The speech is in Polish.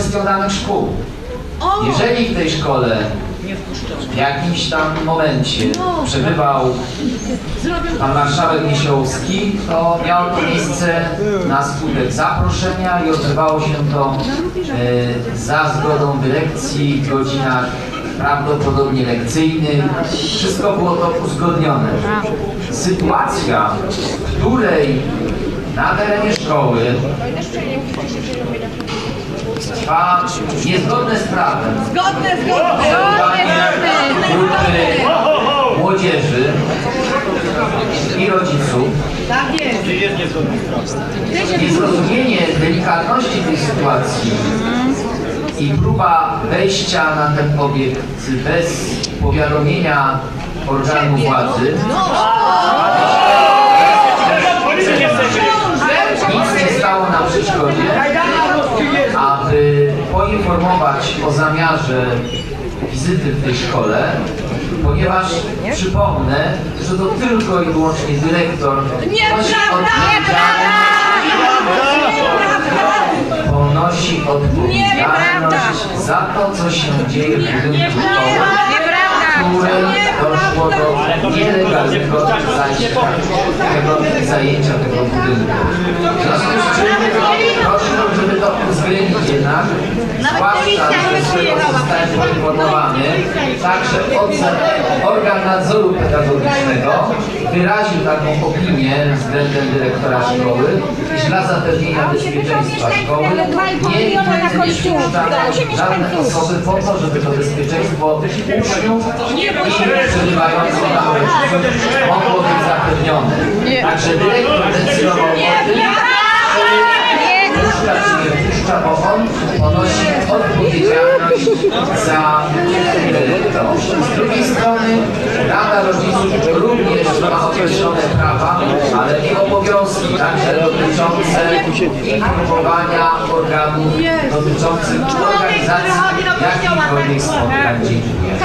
kwestią danych szkół. Jeżeli w tej szkole w jakimś tam momencie przebywał pan marszałek Niesiołowski, to miało to miejsce na skutek zaproszenia i odbywało się to e, za zgodą dyrekcji w godzinach prawdopodobnie lekcyjnych. Wszystko było to uzgodnione. Sytuacja, w której na terenie szkoły trwa niezgodne z prawem Zgodne, młodzieży i rodziców Tak jest. niezrozumienie delikatności tej sytuacji i próba wejścia na ten obiekt bez powiadomienia organu władzy nic nie stało na przeszkodzie, aby poinformować o zamiarze wizyty w tej szkole, ponieważ przypomnę, że to tylko i wyłącznie dyrektor nosi odpowiedzialność ponosi odpowiedzialność za to, co się dzieje w budynku szkoły, w którym doszło do nielegalnego zajścia tego, zajęcia tego budynku. Zwłaszcza, że poinformowany, także organ nadzoru pedagogicznego wyraził taką opinię względem dyrektora szkoły, iż dla zapewnienia bezpieczeństwa szkoły nie nie wpuszczano żadne osoby po to, żeby to bezpieczeństwo uczniów i przebywających na mogło być zapewnione. Także dyrektor decydował o tym, za to. Z drugiej strony Rada Rodziców również ma określone prawa, ale i obowiązki także dotyczące informowania organów dotyczących organizacji jakichkolwiek spotkań dziennie.